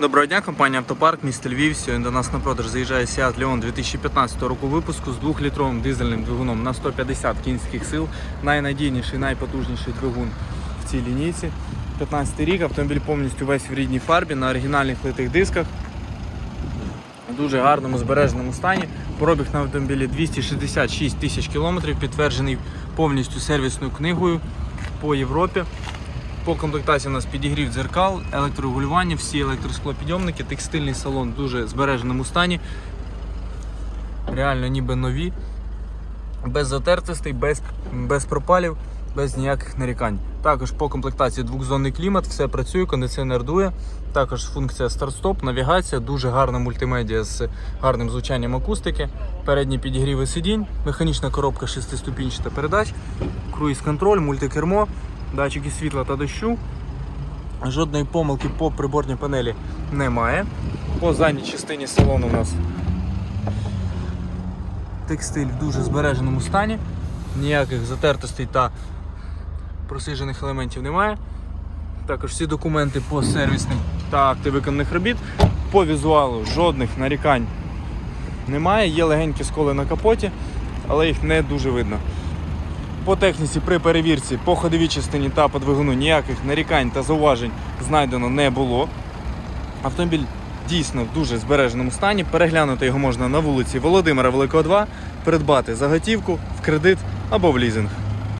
Доброго дня, компанія Автопарк, місто Львів. Сьогодні до нас на продаж заїжджає Seat Leon 2015 року випуску з 2-літровим дизельним двигуном на 150 кінських сил. Найнадійніший, найпотужніший двигун в цій лінійці. 15 рік, автомобіль повністю весь в рідній фарбі на оригінальних литих дисках. В дуже гарному збереженому стані. Пробіг на автомобілі 266 тисяч кілометрів, підтверджений повністю сервісною книгою по Європі. По комплектації у нас підігрів дзеркал, електрорегулювання, всі електросклопідйомники, текстильний салон в дуже збереженому стані. Реально ніби нові, без затертостей, без, без пропалів, без ніяких нарікань. Також по комплектації двохзонний клімат, все працює, кондиціонер дує. Також функція старт-стоп, навігація, дуже гарна мультимедіа з гарним звучанням акустики, передні підігріви сидінь, механічна коробка 6-ступінчата передач, круїз-контроль, мультикермо, датчики світла та дощу. Жодної помилки по приборній панелі немає. По задній частині салону у нас текстиль в дуже збереженому стані, ніяких затертостей та просижених елементів немає. Також всі документи по сервісним та акти виконаних робіт. По візуалу жодних нарікань немає. Є легенькі сколи на капоті, але їх не дуже видно. По техніці при перевірці по ходовій частині та по двигуну ніяких нарікань та зауважень знайдено не було. Автомобіль дійсно в дуже збереженому стані. Переглянути його можна на вулиці Володимира Великого 2, придбати за готівку, в кредит або в лізинг.